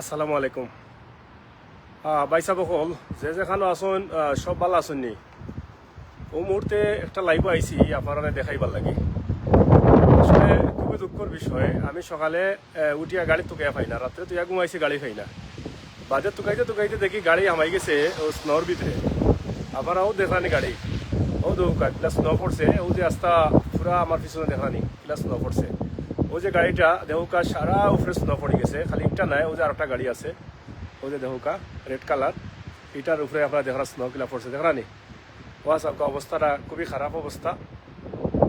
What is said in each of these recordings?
আসসালামু আলাইকুম। বাইসা বকল যে যেখানে আসুন সব ভালো আসুন নি? ও মুহূর্তে একটা লাইভ আইছি আপনারা দেখাইবার লাগে। আসলে খুবই দুঃখর বিষয়, আমি সকালে উঠিয়া গাড়ি তুকাইয়া পাই না, রাত্রে তুইয়া ঘুমাইছি, গাড়ি পাই না। বাজে তুকাইতে তুকাইতে দেখি গাড়ি আমাই গেছে, ও স্নোর ভিতরে। আপনারাও দেখানি গাড়ি। ও দৌকা স্নো পড়ছে, ও যে রাস্তা পুরা আমার পিছনে দেখানি কিলা স্নো পড়ছে। ও যে গাড়িটা, দেহুকা সারা উপরে স্নো পড়ে গেছে, খালি একটা নাই, ও যে আরেকটা গাড়ি আছে, ও যে দেহুকা রেড কালার এটার উপরে আপনারা দেখার স্নো কিলা পড়ছে, দেখানি ও আছে অবস্থাটা খুবই খারাপ অবস্থা।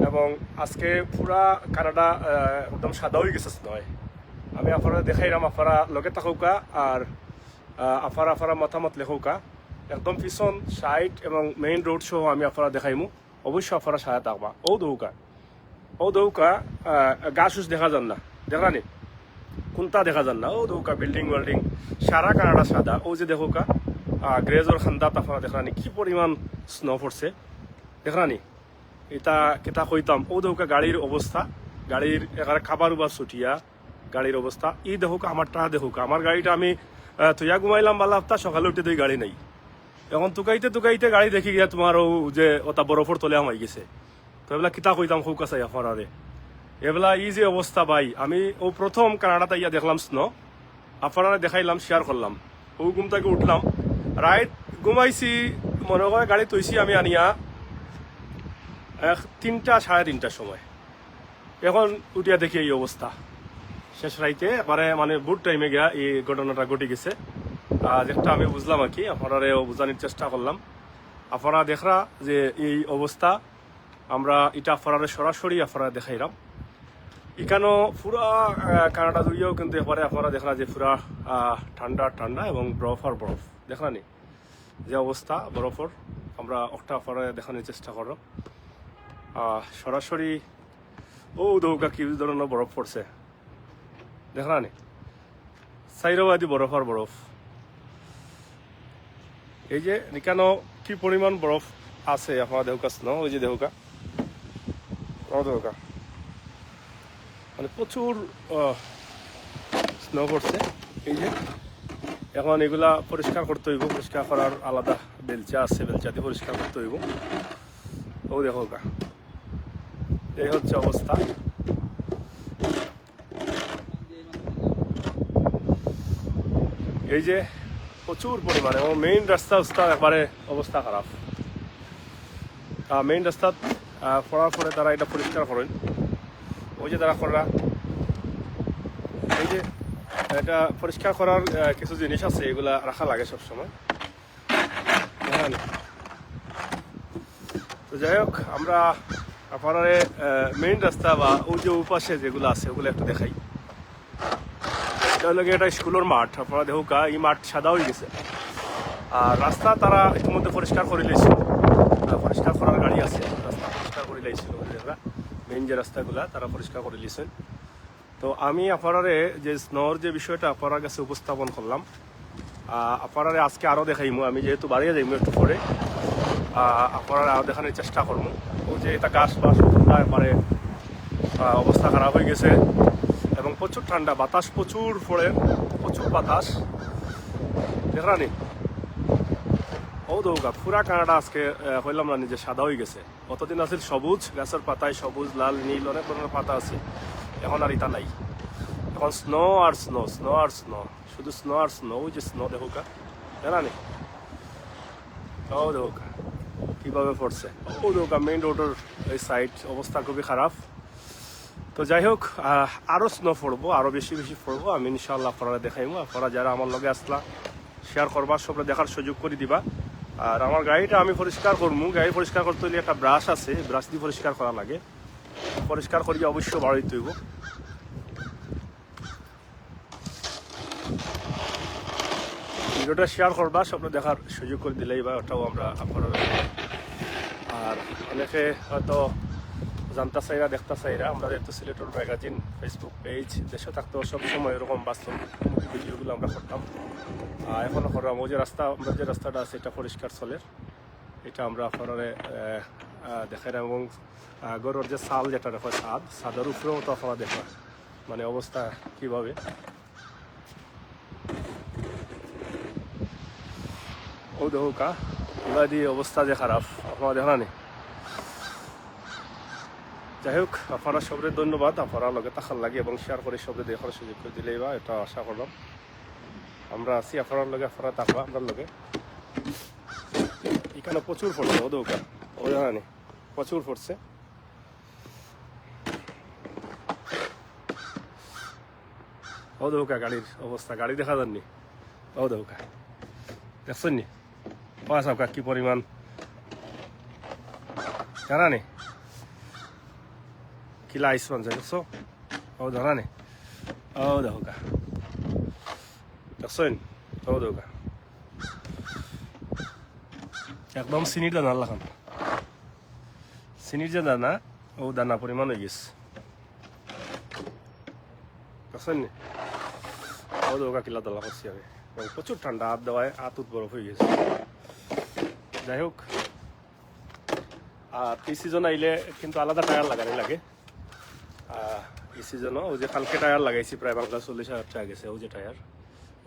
এবং আজকে পুরা কানাডা একদম সাদা হয়ে গেছে স্নোয়। আমি আপনারা দেখাইলাম, আপনারা লগে থাকুকা আর আপনারা আপনারা মতামত লেখুকা। একদম পিছন সাইড এবং মেইন রোড সহ আমি আপনারা দেখাইমু। অবশ্যই আপনারা সাথে থাকবা। ও দৌকা ও দৌকা গাছ উস দেখা যান না দেখা নি কোনটা দেখা যান না ও দৌকা বিল্ডিং ওয়েল্ডিং সারা কানাডা সাদা ও যে দেখোকা গ্রেজর খান্দাত আপনারা দেখা নি কি পরিমাণ স্নো পড়ছে দেখা নি এটা কেটা কইতাম ও দেখোকা গাড়ির অবস্থা গাড়ির এখানে খাবার উবার ছুটিয়া গাড়ির অবস্থা ই দেখোকা আমারটা দেখোকা আমার গাড়িটা আমি আহ, ঘুমাইলাম বালা হপ্তাহ সকালে উঠে দুই গাড়ি নাই এখন তুকাইতে তুকাইতে গাড়ি দেখি গিয়া তোমার ও যে ওটা বরফর তলে আমাই গেছে তো এবেলা কিতা কইতাম খুব কাছে আপনারে এবেলা ই যে অবস্থা ভাই, আমি ও প্রথম কানাডাতে ইয়া দেখলাম স্নো। আপনারা দেখাইলাম শেয়ার করলাম ও ঘুম থেকে উঠলাম। রাইট ঘুমাইছি মনে হয় গাড়ি তৈছি আমি আনিয়া এক তিনটা সাড়ে তিনটার সময়। এখন উঠিয়া দেখি এই অবস্থা শেষ রাইতে মানে মানে বুট টাইমে গিয়া এই ঘটনাটা ঘটে গেছে। আর যেটা আমি বুঝলাম আর কি আপনারাও বোঝানোর চেষ্টা করলাম আপনারা দেখরা যে এই অবস্থা আমরা এটা আপনারা সরাসরি আপনারা দেখাইলাম। এখানেও পুরা কানাডা জুড়িয়েও কিন্তু এবারে আপনারা দেখরা যে পুরা ঠান্ডা ঠান্ডা এবং বরফ আর বরফ। দেখলানি যে অবস্থা, বরফর। আমরা একটা আপনারা দেখানোর চেষ্টা করো। সরাসরি, ও দৌকা কি ধরনের বরফ পড়ছে? দেখলানি সাইরবাদি বরফ আর বরফ। এই যে এখানে কি পরিমাণ বরফ আছে আপনার দেহুকা স্নো ওই যে দেহুকা দেহুকা মানে প্রচুর স্নো পড়ছে। এই যে, এখন এগুলা পরিষ্কার করতে হইব, পরিষ্কার করার আলাদা বেলচা আছে বেলচা দিয়ে পরিষ্কার করতে হইব। ও দেখো গা, এই হচ্ছে অবস্থা। এই যে, প্রচুর পরিমাণে মেইন রাস্তা উস্তা একবারে অবস্থা খারাপ। মেইন রাস্তাত পড়ার পরে তারা এটা পরিষ্কার করেন। ওই যে তারা করা। এই যে এটা পরিষ্কার করার কিছু জিনিস আছে, এগুলা রাখা লাগে সবসময়। হ্যাঁ। তো যাই হোক, আমরা আপনার মেইন রাস্তা বা ওই যে উপাশে যেগুলো আছে, ওগুলো একটু দেখাই। এটা হলো গিয়ে স্কুলের মাঠ, আপনারা দেখুকা এই মাঠ সাদা হয়ে গেছে। আর রাস্তা তারা ইতিমধ্যে পরিষ্কার করে লিয়েছিল পরিষ্কার করার গাড়ি আছে। পরিষ্কার মেইন যে রাস্তাগুলা তারা পরিষ্কার করে লিয়েছেন তো আমি আপনারে যে স্নোর যে বিষয়টা আপনার কাছে উপস্থাপন করলাম আপনারে আজকে আরও দেখাইমু। আমি যেহেতু বাড়িয়ে যাইমু একটু পরে আপনারা আরও দেখানোর চেষ্টা করব ও যে এটা গাছ বাস একবারে আহ, অবস্থা খারাপ হয়ে গেছে এবং প্রচুর ঠান্ডা বাতাস প্রচুর পড়ে প্রচুর বাতাস। দেখরানি ও দৌগা পুরা কানাডা আজকে হইলাম না নিজে সাদা হয়ে গেছে। অতদিন আছিল সবুজ গাছের পাতায় সবুজ লাল নীল অনেক ধরনের পাতা আছে। এখন আর ইটা নাই। এখন স্নো আর স্নো স্নো আর স্নো শুধু স্নো আর স্নো ওই যে স্নো দেখুকা জানানি ও দেখুকা কীভাবে পড়ছে? ও দেখুকা মেইন রোডের এই সাইড অবস্থা খুবই খারাপ। তো যাই হোক আহ, আরও স্নো পড়ব আরও বেশি বেশি পড়ব। আমি ইনশাল্লাহ আপনারা দেখাইমু। আপনারা যারা আমার লগে আসলা শেয়ার করবা সবরা দেখার সুযোগ করে দিবা। আর আমার গাড়িটা আমি পরিষ্কার করব গাড়ি পরিষ্কার করতে হলে একটা ব্রাশ আছে ব্রাশ দিয়ে পরিষ্কার করা লাগে। পরিষ্কার করিয়ে অবশ্য বাড়িতে হইব। ভিডিওটা শেয়ার করবা, স্বপ্ন দেখার সুযোগ করে দিলেই বা ওটাও আমরা আপনারা আর অনেকে হয়তো জানতা চাইরা দেখতা চাইরা আমাদের তো সিলেটর ম্যাগাজিন ফেসবুক পেজ দেশে থাকতে সব সময় এরকম বাস্তবমুখী ভিডিওগুলো আমরা করতাম। আর এখনও করলাম ওই যে রাস্তা, আমরা যে রাস্তাটা আছে, এটা পরিষ্কার চলে। এটা আমরা আপনারা না। এবং গরুর যে সাল যেটা দেখো সাদ সাদের উপরেও তো আপনারা দেখো মানে অবস্থা কীভাবে। ও দেহকা কা দিয়ে অবস্থা যে খারাপ। আপনারা দেখানি যাই হোক, আপনারা সবরে ধন্যবাদ। আপনারা লগে থাকার লাগে এবং শেয়ার করে সবরে দেখার সুযোগ করে দিলেই বা, এটা আশা করলাম। আমরা আছি আপনার লগে, আপনারা থাকবা আপনার লগে। এখানে প্রচুর পড়ছে, ও দৌকা ও জানা, প্রচুর পড়ছে। ও দৌকা গাড়ির অবস্থা, গাড়ি দেখা যাননি? ও দৌকা। দেখছেন নি পাঁচ কি পরিমাণ? জানা নেই আইস পানছে দেখছ ও জানা নেই ও দৌকা দেখছেন ও দৌকা একদম চিনির দানা লাগান চিনির যে দানা ও দানা পরিমাণ হয়ে গেছে দেখছেন ও দৌকা কিলা দলা করছি আমি প্রচুর ঠান্ডা হাত দেওয়ায় হাত বরফ হয়ে গেছে যাই হোক আর এই সিজন আইলে কিন্তু আলাদা টায়ার লাগানি লাগে এই সিজনও ওই যে কালকে টায়ার লাগাইছি, প্রায় বাংলা চল্লিশ হাজার টাকা গেছে ওই যে টায়ার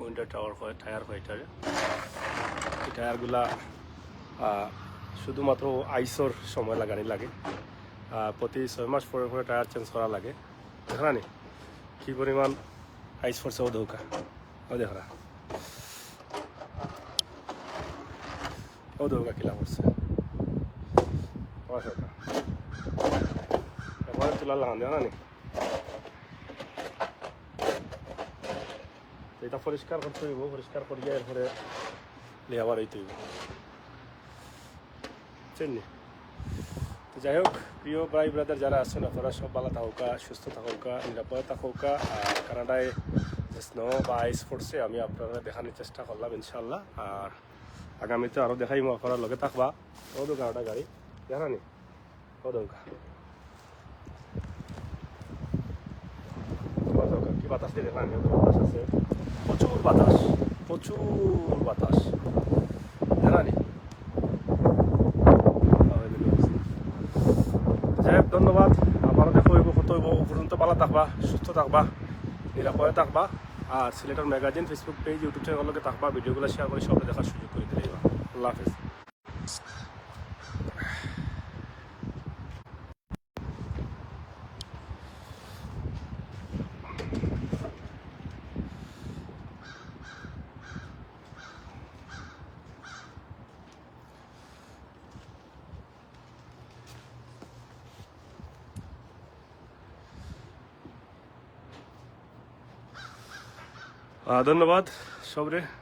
উইন্টার টাওয়ার হয় টায়ার হয় টায়ার এই টায়ারগুলা শুধুমাত্র আইসর সময় লাগানি লাগে। প্রতি ছয় মাস পরে পরে টায়ার চেঞ্জ করা লাগে। দেখা নি কি পরিমাণ আইস পড়ছে ও ধৌকা। ও দেখা ও ধৌকা কিলা পড়ছে। তোলা লাগান জানা নি এটা পরিষ্কার করতে হইব পরিষ্কার করিয়া এরপরে লিয়াবার এই তৈব চেননি তো যাই হোক প্রিয় ভাই ব্রাদার যারা আছেন আপনারা সব ভালো থাকুকা সুস্থ থাকুকা নিরাপদে থাকুকা আর কানাডায় যে স্নো বা আইস পড়ছে আমি আপনারা দেখানোর চেষ্টা করলাম ইনশাল্লাহ আর আগামীতে আরও দেখাইমো আপনারা লগে থাকবা ও দোকানটা গাড়ি জানানি ও দোকান কি বাতাস দিয়ে দেখলাম বাতাস আছে। প্রচুর বাতাস প্রচুর বাতাস। জানানি যাই হোক, ধন্যবাদ। আবারও দেখো হইব কত হইব। পর্যন্ত ভালো থাকবা, সুস্থ থাকবা, নিরাপদে থাকবা, আর সিলেটের ম্যাগাজিন ফেসবুক পেজ ইউটিউব চ্যানেলকে থাকবা, ভিডিওগুলো শেয়ার করে সবাই দেখার সুযোগ করে দিলে আল্লাহ হাফেজ। ধন্যবাদ সবরে।